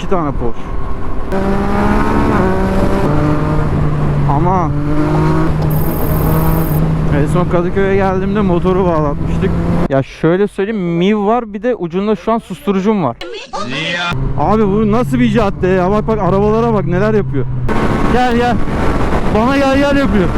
iki tane Porsche. Ama en son Kadıköy'e geldiğimde motoru bağlatmıştık. Ya şöyle söyleyeyim MIV var bir de ucunda şu an susturucum var. Abi bu nasıl bir cadde ya bak bak arabalara bak neler yapıyor. Gel gel. Bana gel gel yapıyor.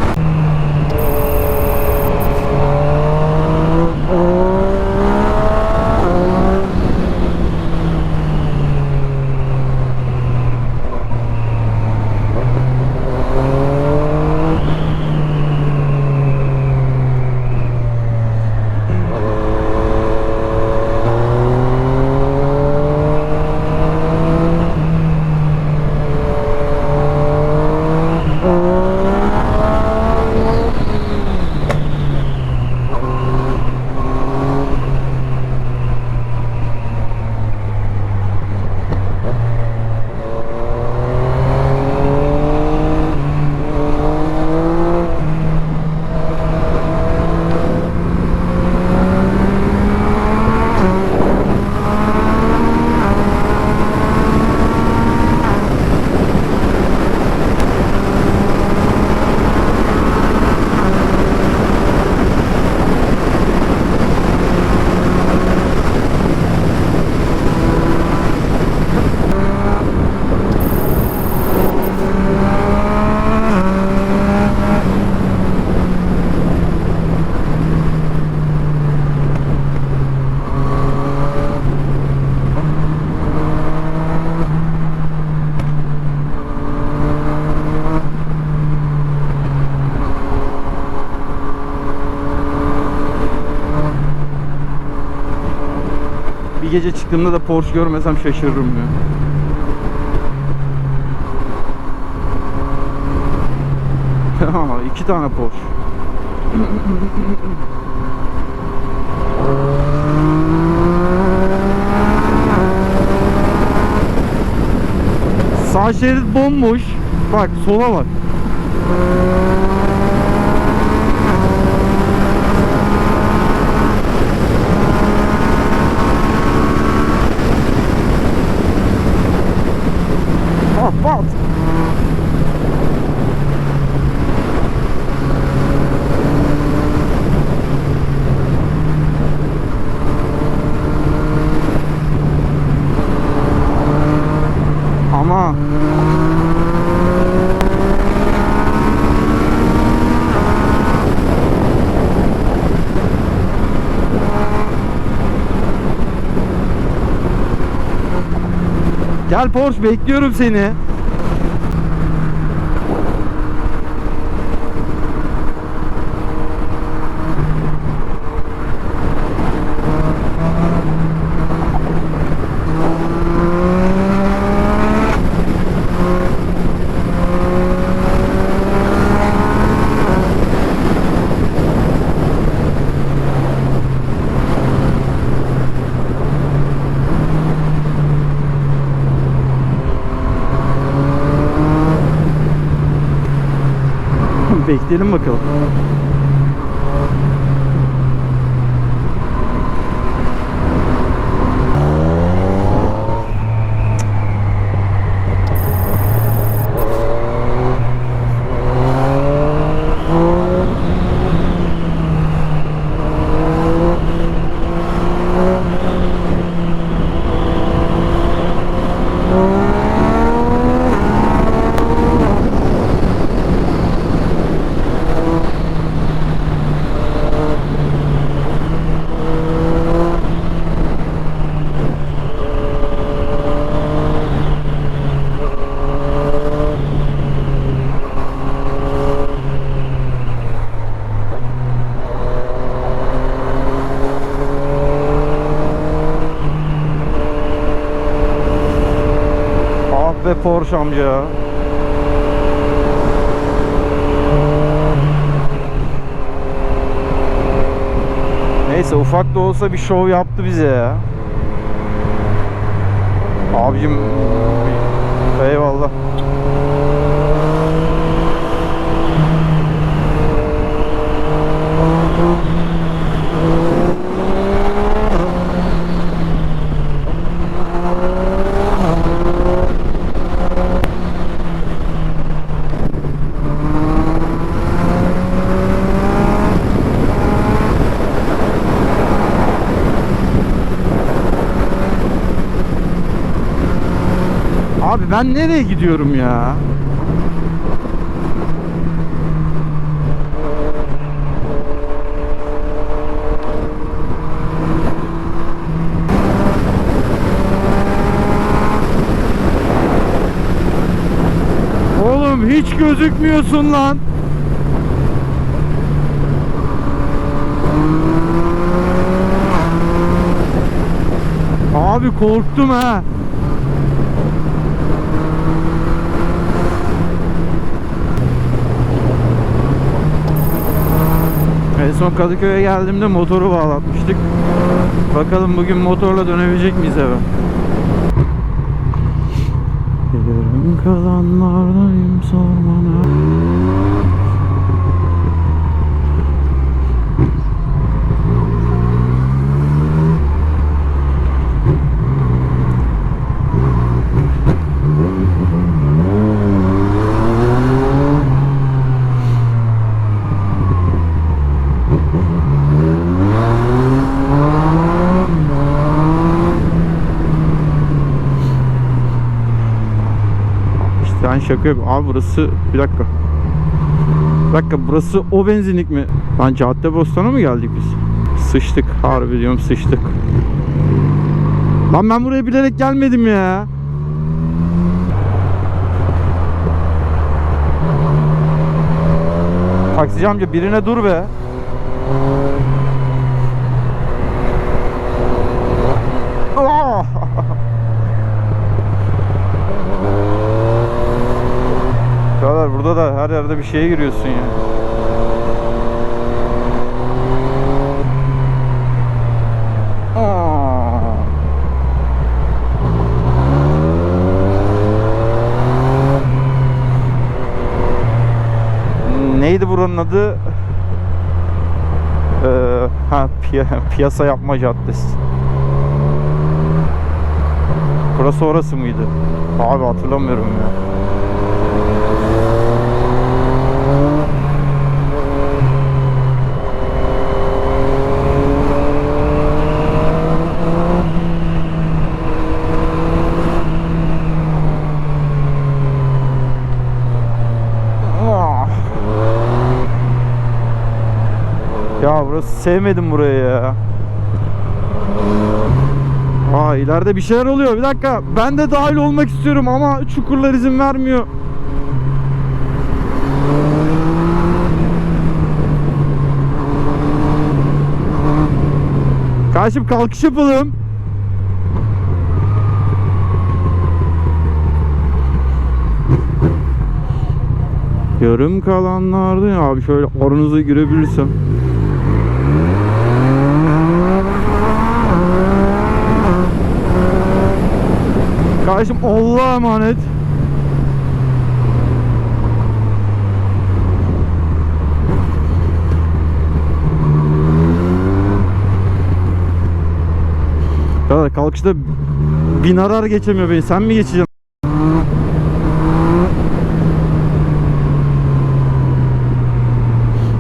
Gece çıktığımda da Porsche görmesem şaşırırım ya. Ama iki tane Porsche. Sağ şerit bomboş. Bak sola bak. Pat pat. Ama Gel Porsche bekliyorum seni. Bekleyelim bakalım. Be Porsche amca. Neyse ufak da olsa bir şov yaptı bize ya. Abicim eyvallah. Abi ben nereye gidiyorum ya? Oğlum hiç gözükmüyorsun lan. Abi korktum ha. En son Kadıköy'e geldiğimde motoru bağlatmıştık. Bakalım bugün motorla dönebilecek miyiz eve? Gelirim kalanlardayım sormana. İşte ben şaka yok. Abi burası bir dakika. Bir dakika burası o benzinlik mi? Lan Caddebostan'a mı geldik biz? Sıçtık harbi diyorum sıçtık. Lan ben buraya bilerek gelmedim ya. Taksici amca birine dur be. Birader burada da her yerde bir şeye giriyorsun ya. Neydi buranın adı? Ee, ha piya- piyasa yapma caddesi. Burası orası mıydı? Abi hatırlamıyorum ya. Ah. Ya burası sevmedim burayı ya. Aa ileride bir şeyler oluyor. Bir dakika. Ben de dahil olmak istiyorum ama çukurlar izin vermiyor. Karşım kalkış yapalım. Yarım kalanlarda abi şöyle aranıza girebilirsem. Kardeşim Allah'a emanet. Ya kalkışta bin arar geçemiyor beni. Sen mi geçeceksin?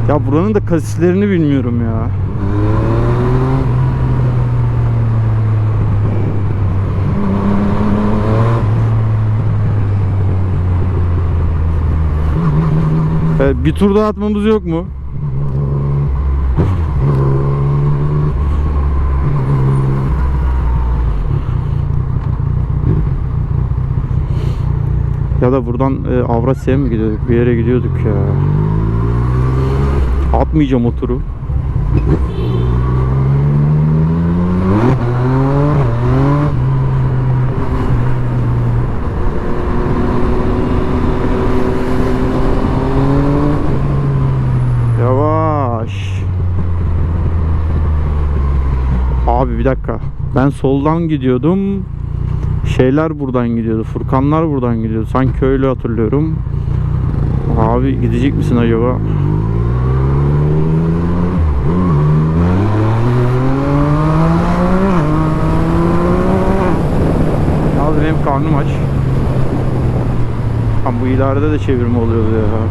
Ya buranın da kasislerini bilmiyorum ya. Bir tur daha atmamız yok mu? Ya da buradan e, Avrasya'ya mı gidiyorduk? Bir yere gidiyorduk ya. Atmayacağım o turu. Yavaş. Abi bir dakika. Ben soldan gidiyordum. Şeyler buradan gidiyordu. Furkanlar buradan gidiyordu. Sanki öyle hatırlıyorum. Abi gidecek misin acaba? Abi benim karnım aç. Ha bu ileride de çevirme oluyordu ya.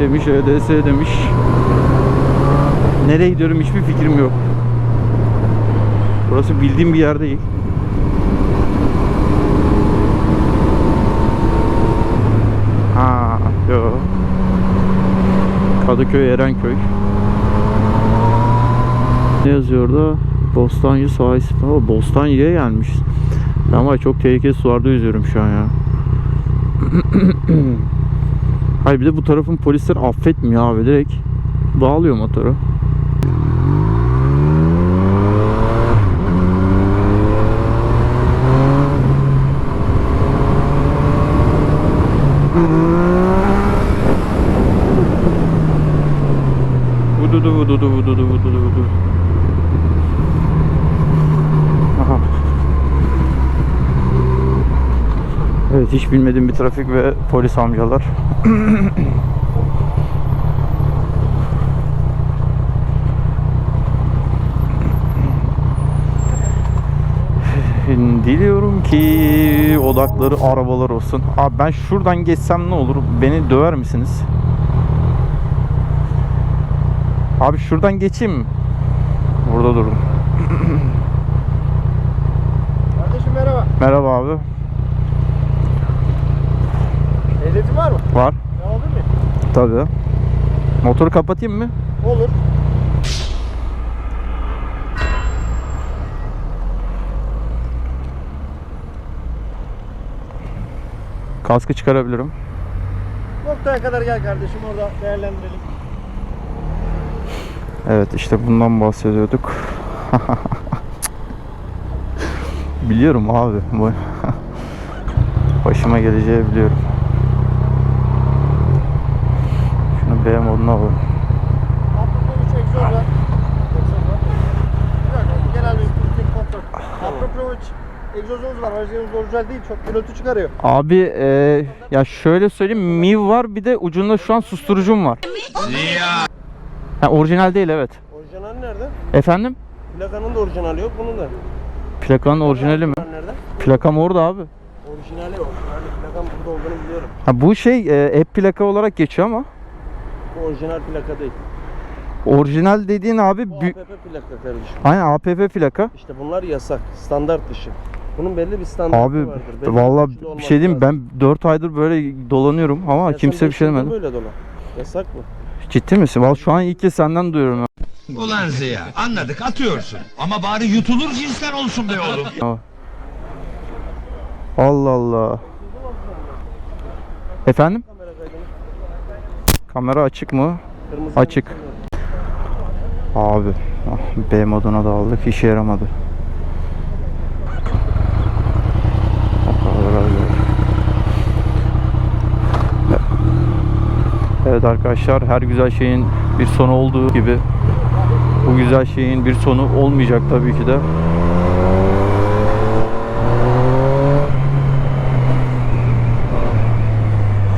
Demiş, ÖDS demiş. Nereye gidiyorum hiçbir fikrim yok. Burası bildiğim bir yer değil. Ha, yok. Kadıköy, Erenköy. Ne yazıyor orada? Bostancı sahisi. Ama Bostancı'ya gelmiş. Ya çok tehlikeli sularda yüzüyorum şu an ya. Hayır bir de bu tarafın polisler affetmiyor abi direkt bağlıyor motoru. Vududu vududu vududu vududu vududu. Aha. Evet hiç bilmediğim bir trafik ve polis amcalar. Diliyorum ki odakları arabalar olsun. Abi ben şuradan geçsem ne olur? Beni döver misiniz? Abi şuradan geçeyim mi? Burada durdum. Kardeşim merhaba. Merhaba abi. Var mı? Var. Ne aldın mı? Tabii. Motoru kapatayım mı? Olur. Kaskı çıkarabilirim. Noktaya kadar gel kardeşim orada değerlendirelim. Evet işte bundan bahsediyorduk. biliyorum abi. Başıma geleceği biliyorum. Şunu B moduna alalım. Apropovic egzoz var. Egzoz var. Bir dakika genel bir tek kontrol. Apropovic egzozumuz var. Aracımız orijinal değil. Çok gürültü çıkarıyor. Abi e, ya şöyle söyleyeyim MIV var bir de ucunda şu an susturucum var. Ha, orijinal değil evet. Orijinal nerede? Efendim? Plakanın da orijinali yok. Bunun da. Plakanın orijinali mi? Nerede? Plakam orada abi. Orijinali yok. Orijinali plakam burada olduğunu biliyorum. Ha, bu şey e, app plaka olarak geçiyor ama orijinal plaka değil. orijinal dediğin abi Bu bü- APP plaka kardeşim. aynen APP plaka. İşte bunlar yasak. Standart dışı. Bunun belli bir standartı Abi vardır. Belli valla ölçüde bir şey diyeyim lazım. ben 4 aydır böyle dolanıyorum ama Ya sen kimse bir beş şey yıldır demedi. Böyle dolan. Yasak mı? Ciddi misin? Valla şu an ilk kez senden duyuyorum. Ulan Ziya anladık atıyorsun. Ama bari yutulur cinsten olsun be oğlum. Allah Allah. Efendim? Kamera açık mı? Kırmızı Açık. Abi ah, B moduna da aldık işe yaramadı. Evet arkadaşlar her güzel şeyin bir sonu olduğu gibi bu güzel şeyin bir sonu olmayacak tabii ki de.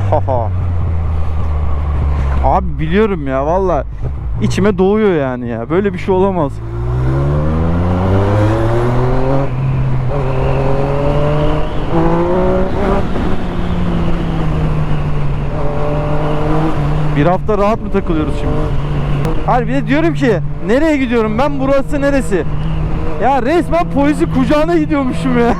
Haha. Abi biliyorum ya valla içime doğuyor yani ya. Böyle bir şey olamaz. Bir hafta rahat mı takılıyoruz şimdi? Hayır bir de diyorum ki nereye gidiyorum ben burası neresi? Ya resmen polisi kucağına gidiyormuşum ya.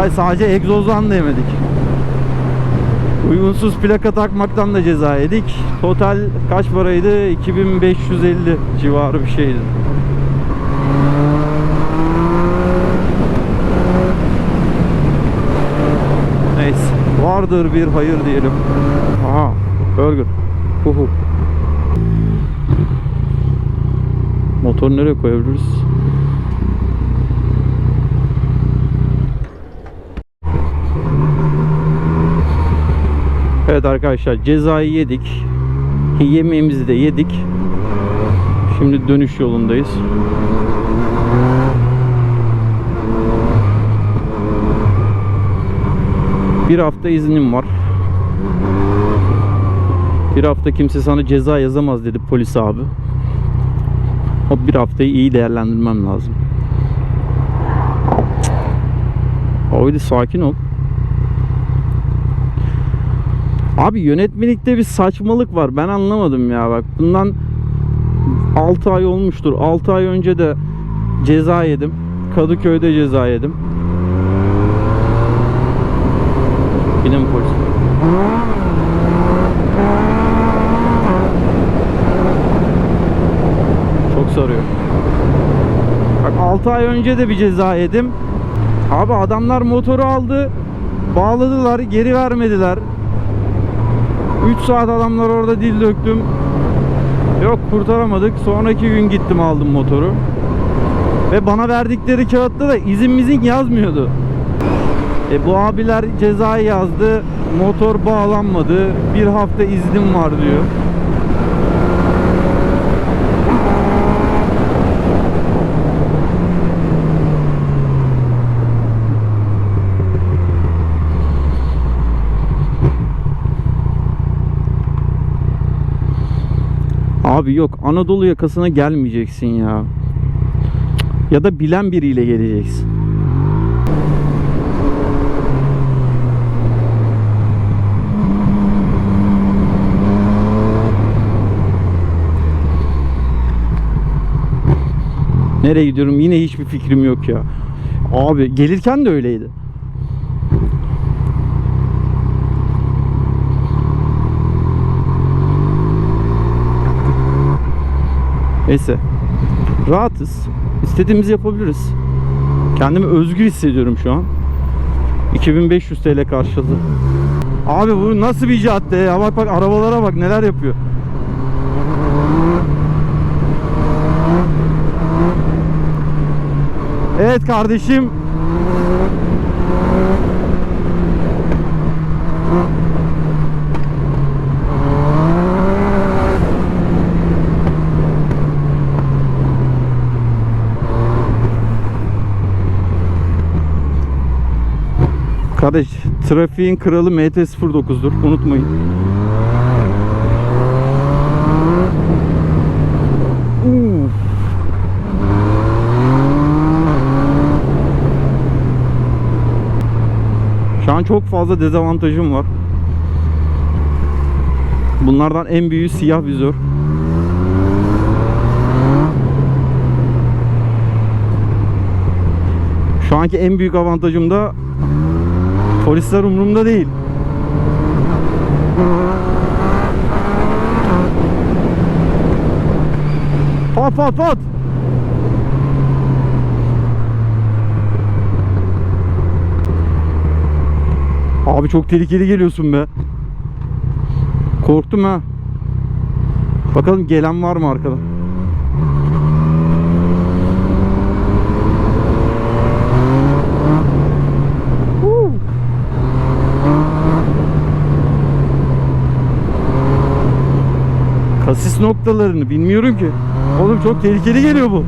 Hayır sadece egzozdan da yemedik. Uygunsuz plaka takmaktan da ceza yedik. Total kaç paraydı? 2550 civarı bir şeydi. Neyse. Vardır bir hayır diyelim. Aha. Burger. Huhu. Motoru nereye koyabiliriz? Evet arkadaşlar cezayı yedik. Yemeğimizi de yedik. Şimdi dönüş yolundayız. Bir hafta iznim var. Bir hafta kimse sana ceza yazamaz dedi polis abi. O bir haftayı iyi değerlendirmem lazım. Audi sakin ol. Abi yönetmelikte bir saçmalık var. Ben anlamadım ya bak. Bundan 6 ay olmuştur. 6 ay önce de ceza yedim. Kadıköy'de ceza yedim. Yine polis? Çok sarıyor. Bak 6 ay önce de bir ceza yedim. Abi adamlar motoru aldı. Bağladılar, geri vermediler. 3 saat adamlar orada dil döktüm. Yok kurtaramadık. Sonraki gün gittim aldım motoru. Ve bana verdikleri kağıtta da izin mizin yazmıyordu. E bu abiler cezayı yazdı. Motor bağlanmadı. Bir hafta iznim var diyor. Abi yok Anadolu yakasına gelmeyeceksin ya. Ya da bilen biriyle geleceksin. Nereye gidiyorum yine hiçbir fikrim yok ya. Abi gelirken de öyleydi. Neyse. Rahatız. İstediğimizi yapabiliriz. Kendimi özgür hissediyorum şu an. 2500 TL karşılığı. Abi bu nasıl bir cadde ya? Bak bak arabalara bak neler yapıyor. Evet kardeşim. Kardeş trafiğin kralı MT-09'dur unutmayın. Şu an çok fazla dezavantajım var. Bunlardan en büyüğü siyah vizör. Şu anki en büyük avantajım da Polisler umurumda değil. Pat pat pat. Abi çok tehlikeli geliyorsun be. Korktum ha. Bakalım gelen var mı arkadan? Kasis noktalarını bilmiyorum ki. Oğlum çok tehlikeli geliyor bu.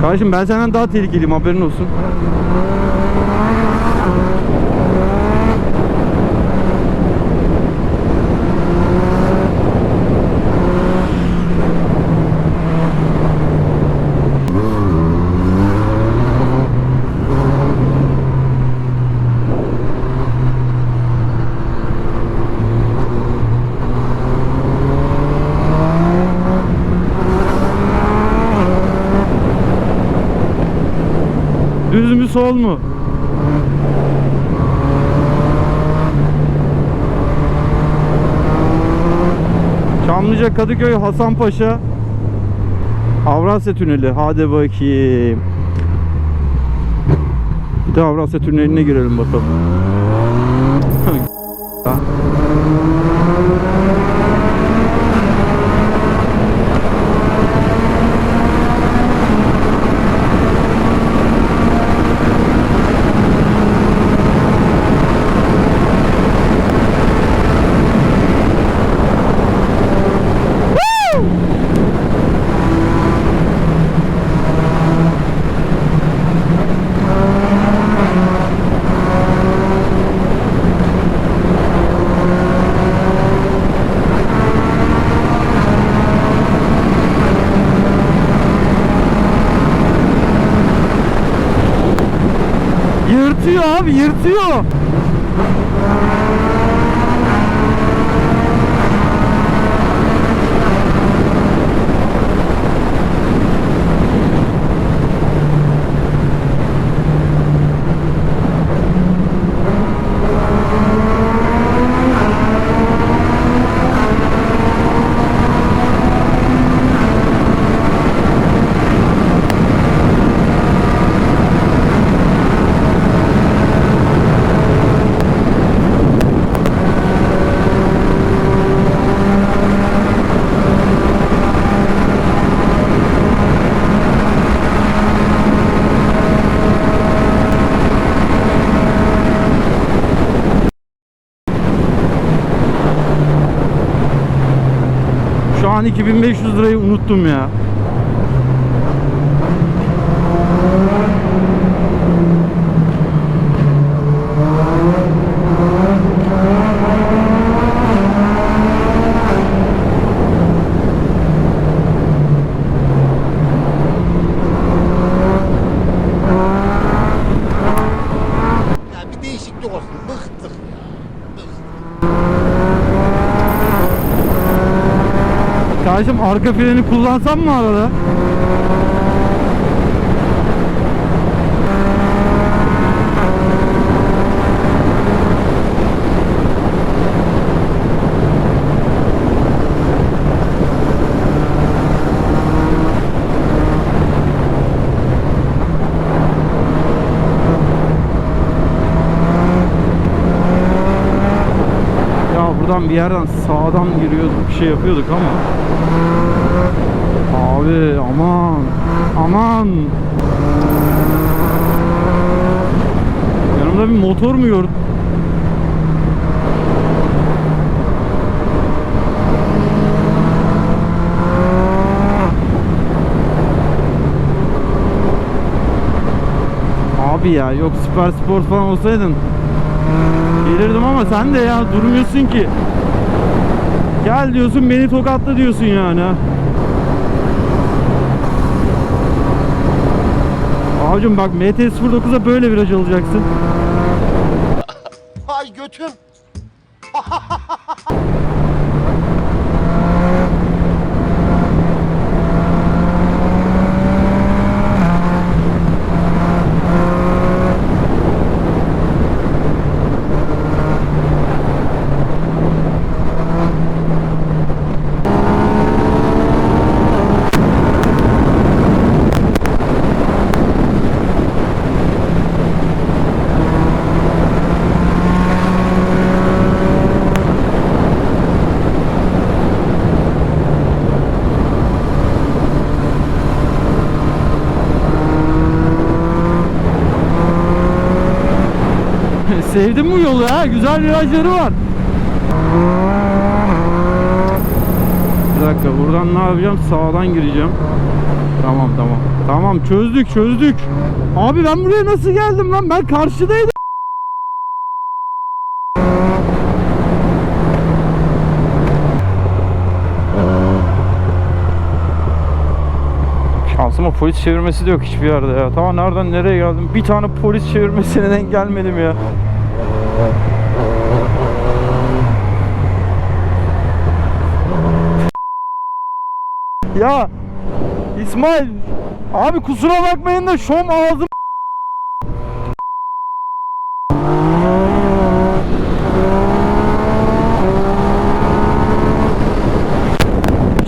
Kardeşim ben senden daha tehlikeliyim haberin olsun. Sol mu? Çamlıca Kadıköy Hasanpaşa Avrasya Tüneli. Hadi bakayım. Bir de Avrasya Tüneli'ne girelim bakalım abi yırtıyor. 2500 lirayı unuttum ya. Kardeşim arka freni kullansam mı arada? Ya buradan bir yerden sağdan giriyorduk bir şey yapıyorduk ama. Abi aman aman. Yanımda bir motor mu gördüm? Abi ya yok süper spor falan olsaydın Gelirdim ama sen de ya durmuyorsun ki Gel diyorsun beni tokatla diyorsun yani. Abicim bak MT-09'a böyle viraj alacaksın. Ay götüm. Sevdim bu yolu ha. Güzel virajları var. Bir dakika buradan ne yapacağım? Sağdan gireceğim. Tamam tamam. Tamam çözdük çözdük. Abi ben buraya nasıl geldim lan? Ben karşıdaydım. Şansıma polis çevirmesi de yok hiçbir yerde ya. Tamam nereden nereye geldim? Bir tane polis çevirmesine denk gelmedim ya. Ya İsmail abi kusura bakmayın da şom ağzım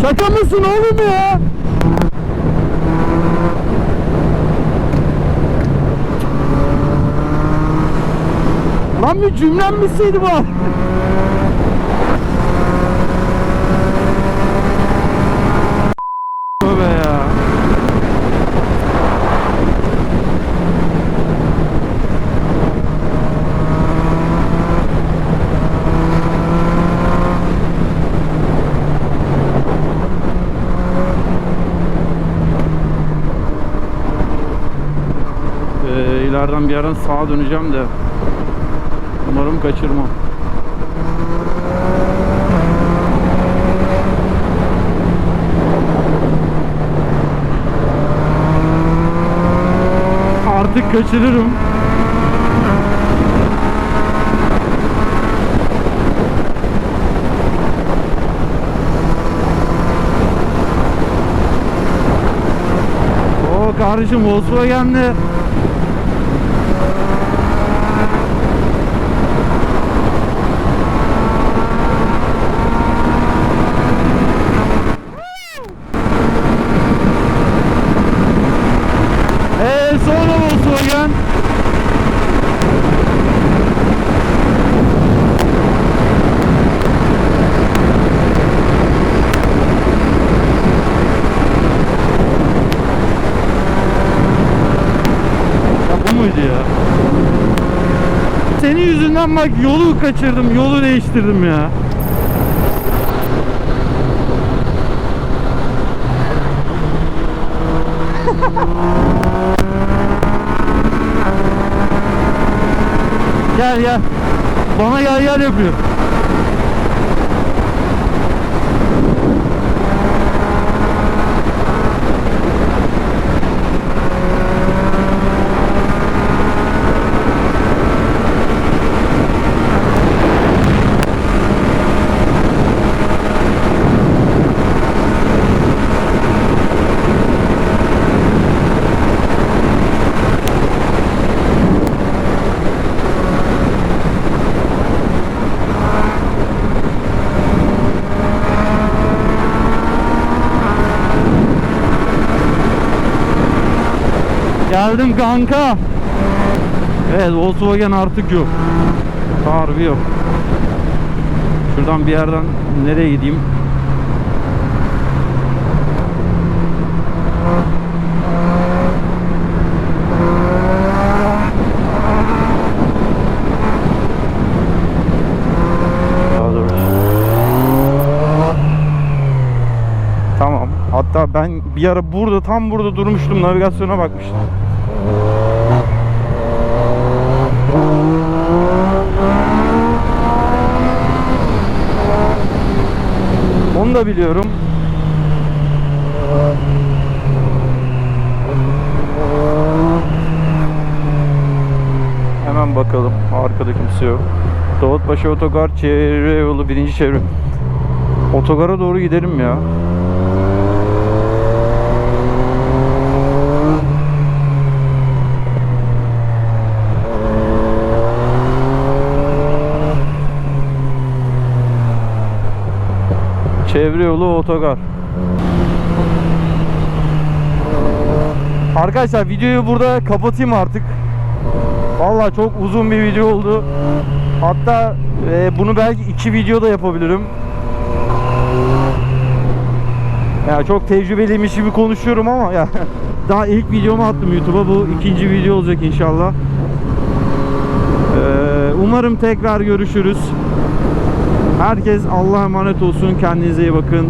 Şaka mısın oğlum ya? Lan bir cümlem mısıydı bu? yerden bir yerden sağa döneceğim de umarım kaçırmam. Artık kaçırırım. kardeşim Volkswagen'le Senin yüzünden bak yolu kaçırdım, yolu değiştirdim ya. gel gel. Bana gel gel yapıyor. Geldim kanka. Evet Volkswagen artık yok. Harbi yok. Şuradan bir yerden nereye gideyim? Daha doğrusu. Tamam. Ben bir ara burada tam burada durmuştum navigasyona bakmıştım. Onu da biliyorum. Hemen bakalım. Arkada kimse yok. Davutpaşa Otogar çevre yolu birinci çevre. Otogara doğru gidelim ya. Çevre yolu otogar. Arkadaşlar videoyu burada kapatayım artık. Vallahi çok uzun bir video oldu. Hatta e, bunu belki iki videoda yapabilirim. Ya çok tecrübeliymiş gibi konuşuyorum ama ya daha ilk videomu attım YouTube'a. Bu ikinci video olacak inşallah. Ee, umarım tekrar görüşürüz. Herkes Allah'a emanet olsun. Kendinize iyi bakın.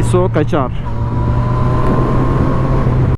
İso kaçar.